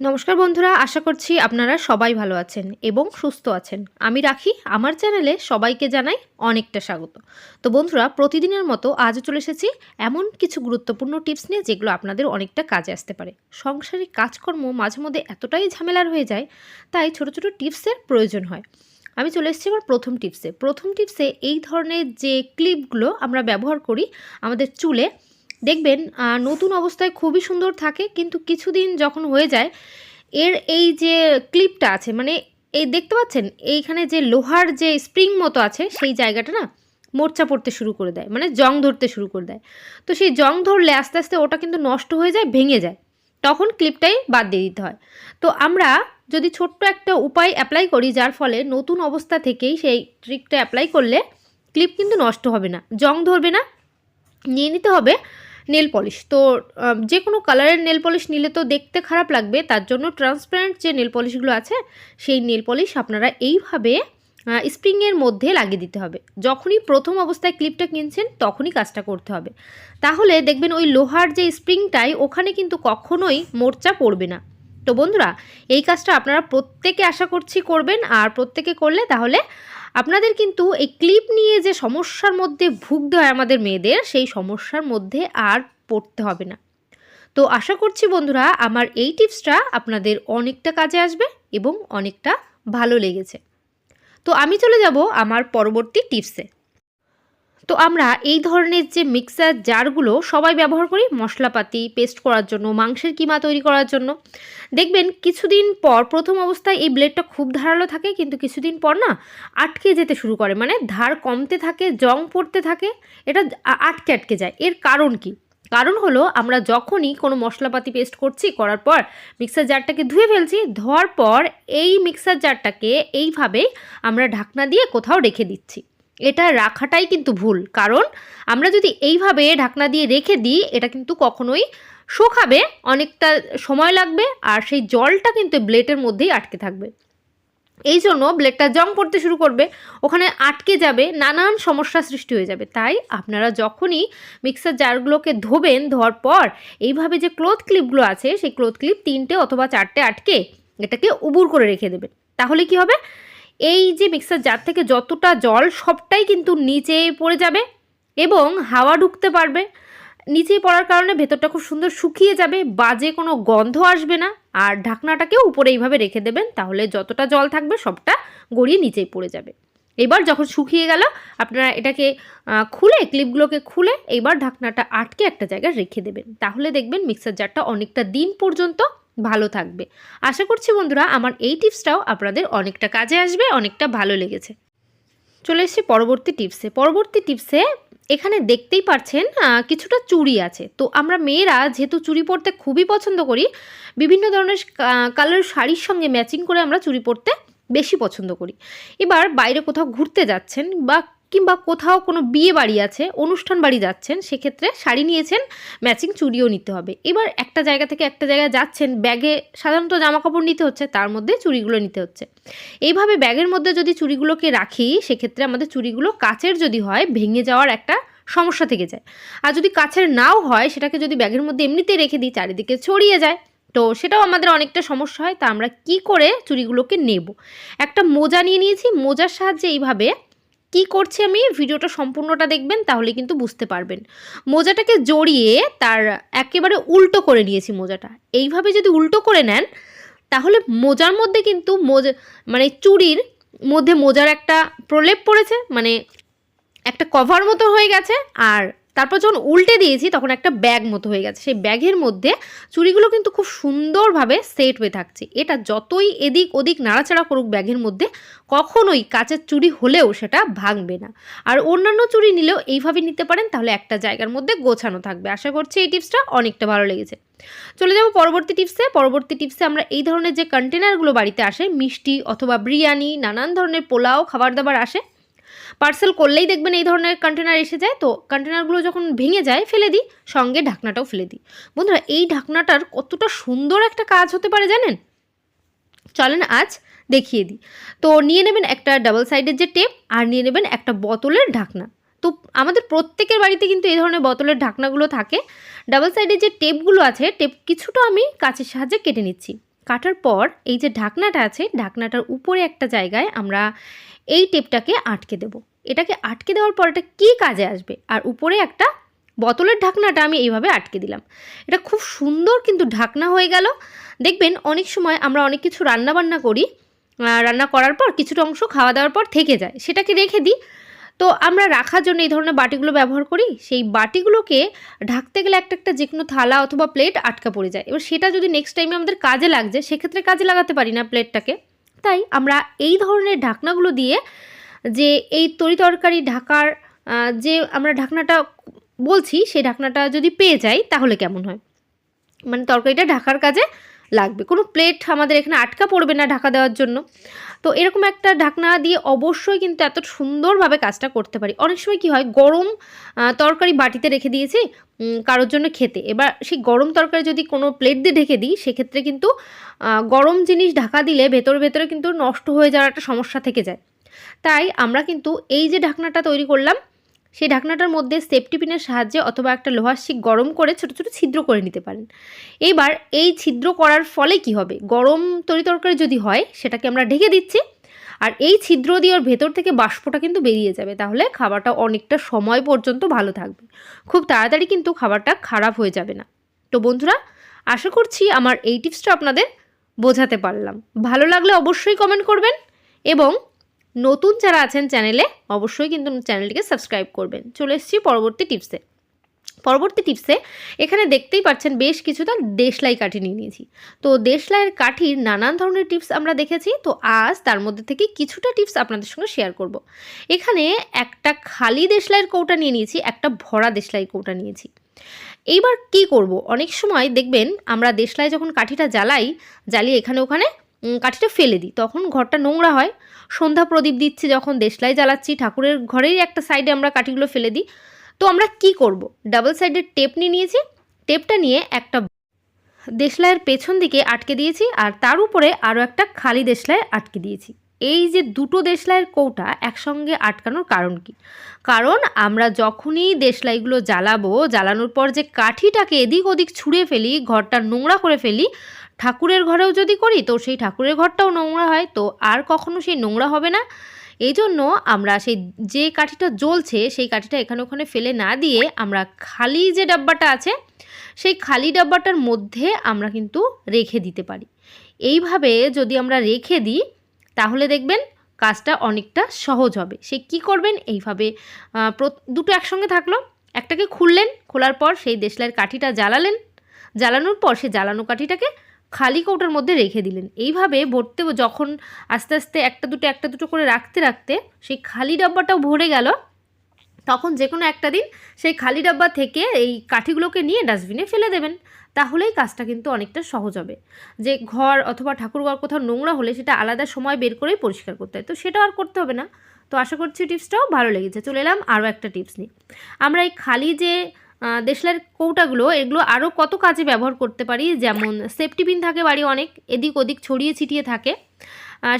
নমস্কার বন্ধুরা, আশা করছি আপনারা সবাই ভালো আছেন এবং সুস্থ আছেন। আমি রাখি, আমার চ্যানেলে সবাইকে জানাই অনেকটা স্বাগত। তো বন্ধুরা, প্রতিদিনের মতো আজও চলে এসেছি এমন কিছু গুরুত্বপূর্ণ টিপস নিয়ে যেগুলো আপনাদের অনেকটা কাজে আসতে পারে। সংসারিক কাজকর্ম মাঝে মধ্যে এতটাই ঝামেলার হয়ে যায়, তাই ছোট ছোট টিপসের প্রয়োজন হয়। আমি চলে এসেছি আমার প্রথম টিপসে। প্রথম টিপসে এই ধরনের যে ক্লিপগুলো আমরা ব্যবহার করি আমাদের চুলে দেখবেন নতুন অবস্থায় খুবই সুন্দর থাকে, কিন্তু কিছুদিন যখন হয়ে যায়, এর এই যে ক্লিপটা আছে মানে এই দেখতে পাচ্ছেন, এইখানে যে লোহার যে স্প্রিং মতো আছে, সেই জায়গাটা না মোর্চা পড়তে শুরু করে দেয় মানে জং ধরতে শুরু করে দেয়। তো সেই জং ধরলে আস্তে আস্তে ওটা কিন্তু নষ্ট হয়ে যায়, ভেঙে যায়। তখন ক্লিপটাই বাদ দিয়ে দিতে হয়। তো আমরা যদি ছোট্ট একটা উপায় অ্যাপ্লাই করি, যার ফলে নতুন অবস্থা থেকেই সেই ট্রিকটা অ্যাপ্লাই করলে ক্লিপ কিন্তু নষ্ট হবে না, জং ধরবে না, নিয়ে নিতে হবে নেল পলিশ। তো যে কোনো কালারের নেল পলিশ নিলে তো দেখতে খারাপ লাগবে, তার জন্য ট্রান্সপারেন্ট যে নেল পলিশগুলো আছে, সেই নেল পলিশ আপনারা এইভাবে স্প্রিংয়ের মধ্যে লাগিয়ে দিতে হবে। যখনই প্রথম অবস্থায় ক্লিপটা কিনছেন, তখনই কাজটা করতে হবে। তাহলে দেখবেন ওই লোহার যে স্প্রিংটাই, ওখানে কিন্তু কখনোই মোর্চা পড়বে না। তো বন্ধুরা, এই কাজটা আপনারা প্রত্যেকে আশা করছি করবেন, আর প্রত্যেকে করলে তাহলে আপনাদের কিন্তু এই ক্লিপ নিয়ে যে সমস্যার মধ্যে ভুগতে হয় আমাদের মেয়েদের, সেই সমস্যার মধ্যে আর পড়তে হবে না। তো আশা করছি বন্ধুরা, আমার এই টিপসটা আপনাদের অনেকটা কাজে আসবে এবং অনেকটা ভালো লেগেছে। তো আমি চলে যাব আমার পরবর্তী টিপসে। তো আমরা এই ধরনের যে মিক্সার জারগুলো সবাই ব্যবহার করি, মশলাপাতি পেস্ট করার জন্য, মাংসের কিমা তৈরি করার জন্য। দেখবেন কিছুদিন পর প্রথম অবস্থায় এই ব্লেডটা খুব ধারালো থাকে, কিন্তু কিছুদিন পর না আটকে যেতে শুরু করে। মানে ধার কমতে থাকে, জং পড়তে থাকে, এটা আটকে আটকে যায়। এর কারণ কি? কারণ হলো আমরা যখনই কোনো মশলাপাতি পেস্ট করছি, করার পর মিক্সার জারটাকে ধুয়ে ফেলছি, ধোয়ার পর এই মিক্সার জারটাকে এইভাবেই আমরা ঢাকনা দিয়ে কোথাও রেখে দিচ্ছি। এটা রাখাটাই কিন্তু ভুল। কারণ আমরা যদি এইভাবে ঢাকনা দিয়ে রেখে দিই, এটা কিন্তু কখনোই শুকাবে, অনেকটা সময় লাগবে আর সেই জলটা কিন্তু ব্লেডের মধ্যেই আটকে থাকবে। এই জন্য ব্লেডটা জং পড়তে শুরু করবে, ওখানে আটকে যাবে, নানান সমস্যা সৃষ্টি হয়ে যাবে। তাই আপনারা যখনই মিক্সার জারগুলোকে ধোবেন, ধোয়ার পর এইভাবে যে ক্লোথ ক্লিপগুলো আছে, সেই ক্লোথ ক্লিপ তিনটে অথবা চারটে আটকে এটাকে উবুর করে রেখে দেবেন। তাহলে কি হবে? এই যে মিক্সার জার থেকে যতটা জল, সবটাই কিন্তু নিচে পড়ে যাবে এবং হাওয়া ঢুকতে পারবে। নিচে পড়ার কারণে ভেতরটা খুব সুন্দর শুকিয়ে যাবে, বাজে কোনো গন্ধ আসবে না। আর ঢাকনাটাকেও উপরে এইভাবে রেখে দেবেন, তাহলে যতটা জল থাকবে সবটা গড়িয়ে নিচেই পড়ে যাবে। এবার যখন শুকিয়ে গেল, আপনারা এটাকে খুলে ক্লিপগুলোকে খুলে এবার ঢাকনাটা আটকে একটা জায়গায় রেখে দেবেন। তাহলে দেখবেন মিক্সার জারটা অনেকটা দিন পর্যন্ত ভালো থাকবে। আশা করছি বন্ধুরা, আমার এই টিপসটাও আপনাদের অনেকটা কাজে আসবে, অনেকটা ভালো লেগেছে। চলে এসেছি পরবর্তী টিপসে। পরবর্তী টিপসে এখানে দেখতেই পারছেন কিছুটা চুড়ি আছে। তো আমরা মেয়েরা যেহেতু চুড়ি পরতে খুবই পছন্দ করি, বিভিন্ন ধরনের কালার শাড়ির সঙ্গে ম্যাচিং করে আমরা চুড়ি পরতে বেশি পছন্দ করি। এবার বাইরে কোথাও ঘুরতে যাচ্ছেন বা কিংবা কোথাও কোনো বিয়ে বাড়ি আছে, অনুষ্ঠান বাড়ি যাচ্ছেন, সেক্ষেত্রে শাড়ি নিয়েছেন ম্যাচিং চুড়িও নিতে হবে। এবার একটা জায়গা থেকে একটা জায়গায় যাচ্ছেন, ব্যাগে সাধারণত জামা কাপড় নিতে হচ্ছে, তার মধ্যে চুড়িগুলো নিতে হচ্ছে। এইভাবে ব্যাগের মধ্যে যদি চুড়িগুলোকে রাখি, সেক্ষেত্রে আমাদের চুড়িগুলো কাচের যদি হয়, ভেঙে যাওয়ার একটা সমস্যা থেকে যায়। আর যদি কাছের নাও হয়, সেটাকে যদি ব্যাগের মধ্যে এমনিতেই রেখে দিই, চারিদিকে ছড়িয়ে যায়, তো সেটাও আমাদের অনেকটা সমস্যা হয়, তা আমরা কি করে চুড়িগুলোকে নেব? একটা মোজা নিয়ে নিয়েছি, মোজার সাহায্যে এইভাবে কি করছি আমি? ভিডিওটা সম্পূর্ণটা দেখবেন, তাহলে কিন্তু বুঝতে পারবেন। মোজাটাকে জড়িয়ে তার একেবারে উল্টো করে নিয়েছি মোজাটা। এইভাবে যদি উল্টো করে নেন, তাহলে মোজার মধ্যে কিন্তু মোজা মানে চুরির মধ্যে মোজার একটা প্রলেপ পড়েছে মানে একটা কভার মতো হয়ে গেছে, আর তারপর যখন উল্টে দিয়েছি, তখন একটা ব্যাগ মতো হয়ে গেছে। সেই ব্যাগের মধ্যে চুড়িগুলো কিন্তু খুব সুন্দরভাবে সেট হয়ে থাকছে। এটা যতই এদিক ওদিক নাড়াচাড়া করুক ব্যাগের মধ্যে, কখনোই কাচের চুড়ি হলেও সেটা ভাঙবে না। আর অন্যান্য চুড়ি নিলেও এইভাবে নিতে পারেন, তাহলে একটা জায়গার মধ্যে গোছানো থাকবে। আশা করছি এই টিপসটা অনেকটা ভালো লেগেছে। চলে যাব পরবর্তী টিপসে। পরবর্তী টিপসে আমরা এই ধরনের যে কন্টেনারগুলো বাড়িতে আসে, মিষ্টি অথবা বিরিয়ানি, নানান ধরনের পোলাও, খাবার দাবার আসে পার্সেল করলেই দেখবেন এই ধরনের কন্টেনার এসে যায়। তো কন্টেনারগুলো যখন ভেঙে যায়, ফেলে দিই, সঙ্গে ঢাকনাটাও ফেলে দিই। বন্ধুরা, এই ঢাকনাটার কতটা সুন্দর একটা কাজ হতে পারে জানেন? চলেন আজ দেখিয়ে দিই। তো নিয়ে নেবেন একটা ডাবল সাইডের যে টেপ আর নিয়ে নেবেন একটা বোতলের ঢাকনা। তো আমাদের প্রত্যেকের বাড়িতে কিন্তু এই ধরনের বোতলের ঢাকনাগুলো থাকে। ডাবল সাইডের যে টেপগুলো আছে টেপ কিছুটা আমি কাঁচের সাহায্যে কেটে নিচ্ছি। কাটার পর এই যে ঢাকনাটা আছে, ঢাকনাটার উপরে একটা জায়গায় আমরা এই টেপটাকে আটকে দেব। এটাকে আটকে দেওয়ার পর এটা কী কাজে আসবে? আর উপরে একটা বোতলের ঢাকনাটা আমি এইভাবে আটকে দিলাম। এটা খুব সুন্দর কিন্তু ঢাকনা হয়ে গেল। দেখবেন অনেক সময় আমরা অনেক কিছু রান্না বান্না করি রান্না করার পর কিছুটা অংশ খাওয়া দাওয়ার পর থেকে যায়। সেটাকে রেখে দিই। তো আমরা রাখার জন্য এই ধরনের বাটিগুলো ব্যবহার করি। সেই বাটিগুলোকে ঢাকতে গেলে একটা একটা যে কোনো থালা অথবা প্লেট আটকা পড়ে যায়। এবার সেটা যদি নেক্সট টাইমে আমাদের কাজে লাগছে, সেক্ষেত্রে কাজে লাগাতে পারি না প্লেটটাকে। তাই আমরা এই ধরনের ঢাকনাগুলো দিয়ে যে এই তরি তরকারি ঢাকার যে আমরা ঢাকনাটা বলছি, সেই ঢাকনাটা যদি পেয়ে যাই, তাহলে কেমন হয়? মানে তরকারিটা ঢাকার কাজে লাগবে। কোনো প্লেট আমাদের এখানে আটকা পড়বে না ঢাকা দেওয়ার জন্য। তো এরকম একটা ঢাকনা দিয়ে অবশ্যই কিন্তু এত সুন্দরভাবে কাজটা করতে পারি। অনেক সময় কি হয়, গরম তরকারি বাটিতে রেখে দিয়েছি কারোর জন্য খেতে। এবার সেই গরম তরকারি যদি কোনো প্লেট দিয়ে ঢেকে দিই, সেক্ষেত্রে কিন্তু গরম জিনিস ঢাকা দিলে ভেতর, ভেতরে কিন্তু নষ্ট হয়ে যাওয়ার একটা সমস্যা থেকে যায়। তাই আমরা কিন্তু এই যে ঢাকনাটা তৈরি করলাম, সেই ঢাকনাটার মধ্যে সেফটি পিনের সাহায্যে অথবা একটা লোহার শিক গরম করে ছোটো ছোটো ছিদ্র করে নিতে পারেন। এইবার এই ছিদ্র করার ফলে কি হবে? গরম তরি তরকারি যদি হয়, সেটাকে আমরা ঢেকে দিচ্ছি, আর এই ছিদ্র দিয়ে ওর ভেতর থেকে বাষ্পটা কিন্তু বেরিয়ে যাবে, তাহলে খাবারটা অনেকটা সময় পর্যন্ত ভালো থাকবে। খুব তাড়াতাড়ি কিন্তু খাবারটা খারাপ হয়ে যাবে না। তো বন্ধুরা, আশা করছি আমার এই টিপসটা আপনাদের বোঝাতে পারলাম। ভালো লাগলে অবশ্যই কমেন্ট করবেন এবং নতুন যারা আছেন চ্যানেলে, অবশ্যই কিন্তু চ্যানেলটিকে সাবস্ক্রাইব করবেন। চলে এসেছি পরবর্তী টিপসে। পরবর্তী টিপসে, এখানে দেখতেই পাচ্ছেন বেশ কিছুটা দেশলাই কাঠি নিয়ে নিয়েছি। তো দেশলাইয়ের কাঠির নানান ধরনের টিপস আমরা দেখেছি। তো আজ তার মধ্যে থেকে কিছুটা টিপস আপনাদের সঙ্গে শেয়ার করব। এখানে একটা খালি দেশলাইয়ের কৌটা নিয়ে নিয়েছি, একটা ভরা দেশলাই কৌটা নিয়েছি। এইবার কি করব? অনেক সময় দেখবেন আমরা দেশলাই যখন কাঠিটা জ্বালাই, জ্বালিয়ে এখানে ওখানে কাঠিটা ফেলে দিই। তখন ঘরটা নোংরা হয়। সন্ধ্যা প্রদীপ দিচ্ছি যখন, দেশলাই জ্বালাচ্ছি, ঠাকুরের ঘরেই একটা সাইডে আমরা কাঠিগুলো ফেলে দিই। তো আমরা কি করব? ডাবল সাইডের টেপ নিয়ে নিয়েছি। টেপটা নিয়ে একটা দেশলাইয়ের পেছন দিকে আটকে দিয়েছি আর তার উপরে আরও একটা খালি দেশলাই আটকে দিয়েছি। এই যে দুটো দেশলাইয়ের কৌটা একসঙ্গে আটকানোর কারণ কি? কারণ আমরা যখনই দেশলাইগুলো জ্বালাবো, জ্বালানোর পর যে কাঠিটাকে এদিক ওদিক ছুঁড়ে ফেলি, ঘরটা নোংরা করে ফেলি ঠাকুরের ঘরেও যদি করি, তো সেই ঠাকুরের ঘরটাও নোংরা হয়, তো আর কখনো সেই নোংরা হবে না। এই জন্য আমরা সেই যে কাঠিটা জ্বলছে, সেই কাঠিটা এখানে ওখানে ফেলে না দিয়ে আমরা খালি যে ডাব্বাটা আছে, সেই খালি ডাব্বাটার মধ্যে আমরা কিন্তু রেখে দিতে পারি। এইভাবে যদি আমরা রেখে দিই, তাহলে দেখবেন কাজটা অনেকটা সহজ হবে। সে কি করবেন? এইভাবে দুটো একসঙ্গে থাকল। একটাকে খুললেন, খোলার পর সেই দেশলাইয়ের কাঠিটা জ্বালালেন। জ্বালানোর পর সে জ্বালানো কাঠিটাকে খালি কৌটার মধ্যে রেখে দিলেন। এইভাবে ভরতে যখন আস্তে আস্তে একটা দুটো একটা দুটো করে রাখতে রাখতে সেই খালি ডাব্বাটাও ভরে গেল। তখন যে কোনো একটা দিন সেই খালি ডাব্বা থেকে এই কাঠিগুলোকে নিয়ে ডাস্টবিনে ফেলে দেবেন। তাহলেই কাজটা কিন্তু অনেকটা সহজ হবে। যে ঘর অথবা ঠাকুরঘর কোথাও নোংরা হলে সেটা আলাদা সময় বের করেই পরিষ্কার করতে হয়। তো সেটা আর করতে হবে না। তো আশা করছি টিপসটাও ভালো লেগেছে। চলে এলাম আরও একটা টিপস নিয়ে। আমরা এই খালি যে আহ, দেশলাইয়ের কৌটাগুলো এগুলো আরও কত কাজে ব্যবহার করতে পারি? যেমন সেফটি পিন থাকে বাড়ি অনেক এদিক ওদিক ছড়িয়ে ছিটিয়ে থাকে।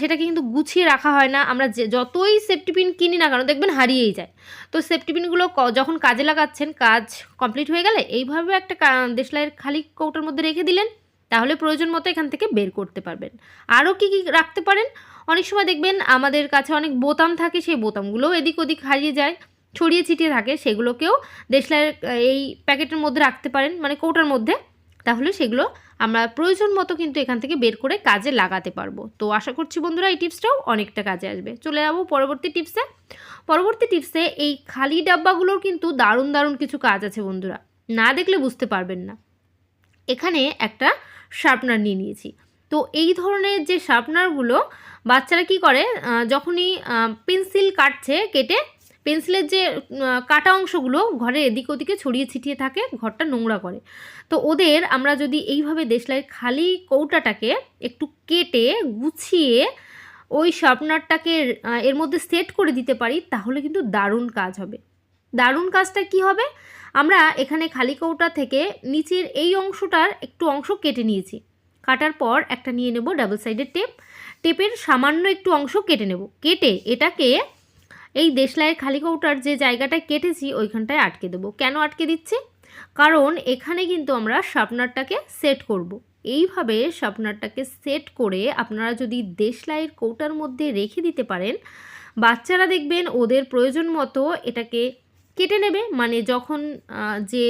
সেটাকে কিন্তু গুছিয়ে রাখা হয় না। আমরা যে যতই সেফটি পিন কিনি না কেন দেখবেন হারিয়েই যায়। তো সেফটি পিনগুলো যখন কাজে লাগাচ্ছেন কাজ কমপ্লিট হয়ে গেলে এইভাবে একটা দেশলাইয়ের খালি কৌটার মধ্যে রেখে দিলেন তাহলে প্রয়োজন মতো এখান থেকে বের করতে পারবেন। আরও কী কী রাখতে পারেন? অনেক সময় দেখবেন আমাদের কাছে অনেক বোতাম থাকে সেই বোতামগুলোও এদিক ওদিক হারিয়ে যায়। ছড়িয়ে ছিটিয়ে থাকে সেগুলোকেও দেশলাইয়ের এই প্যাকেটের মধ্যে রাখতে পারেন মানে কৌটার মধ্যে। তাহলে সেগুলো আমরা প্রয়োজন মতো কিন্তু এখান থেকে বের করে কাজে লাগাতে পারব। তো আশা করছি বন্ধুরা এই টিপসটাও অনেকটা কাজে আসবে। চলে যাব পরবর্তী টিপসে। পরবর্তী টিপসে এই খালি ডাব্বাগুলোর কিন্তু দারুণ দারুণ কিছু কাজ আছে বন্ধুরা। না দেখলে বুঝতে পারবেন না। এখানে একটা শার্পনার নিয়ে নিয়েছি। তো এই ধরনের যে শার্পনারগুলো বাচ্চারা কি করে যখনই পেন্সিল কাটছে, কেটে পেন্সিলের যে কাটা অংশগুলো ঘরের এদিক ওদিকে ছড়িয়ে ছিটিয়ে থাকে, ঘরটা নোংরা করে। তো ওদের আমরা যদি এইভাবে দেশলাইয়ের খালি কৌটাটাকে একটু কেটে গুছিয়ে ওই শার্পনারটাকে এর মধ্যে সেট করে দিতে পারি, তাহলে কিন্তু দারুণ কাজ হবে। দারুণ কাজটা কি হবে? আমরা এখানে খালি কৌটা থেকে নিচের এই অংশটার একটু অংশ কেটে নিয়েছি। কাটার পর একটা নিয়ে নেব ডাবল সাইডের টেপ। টেপের সামান্য একটু অংশ কেটে নেব। কেটে এটাকে এই দেশলাইয়ের খালি কৌটার যে জায়গাটায় কেটেছি, ওইখানটায় আটকে দেবো। কেন আটকে দিচ্ছি? কারণ এখানে কিন্তু আমরা শার্পনারটাকে সেট করব। এইভাবে শার্পনারটাকে সেট করে আপনারা যদি দেশলাইয়ের কৌটার মধ্যে রেখে দিতে পারেন, বাচ্চারা দেখবেন ওদের প্রয়োজন মতো এটাকে কেটে নেবে। মানে যখন যে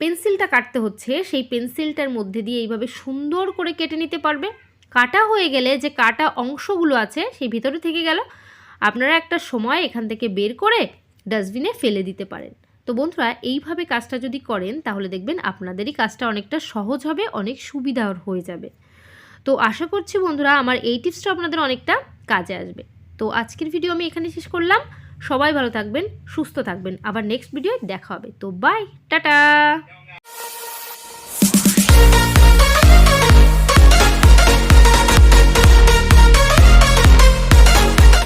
পেন্সিলটা কাটতে হচ্ছে, সেই পেন্সিলটার মধ্যে দিয়ে এইভাবে সুন্দর করে কেটে নিতে পারবে। কাটা হয়ে গেলে যে কাটা অংশগুলো আছে, সেই ভিতরে থেকে গেল। আপনারা একটা সময় এখান থেকে বের করে ডাস্টবিনে ফেলে দিতে পারেন। তো বন্ধুরা, এইভাবে কাজটা যদি করেন, তাহলে দেখবেন আপনাদেরই কাজটা অনেকটা সহজ হবে, অনেক সুবিধার হয়ে যাবে। তো আশা করছি বন্ধুরা, আমার এই টিপসটা আপনাদের অনেকটা কাজে আসবে। তো আজকের ভিডিও আমি এখানে শেষ করলাম। সবাই ভালো থাকবেন, সুস্থ থাকবেন। আবার নেক্সট ভিডিও দেখা হবে। তো বাই টাটা!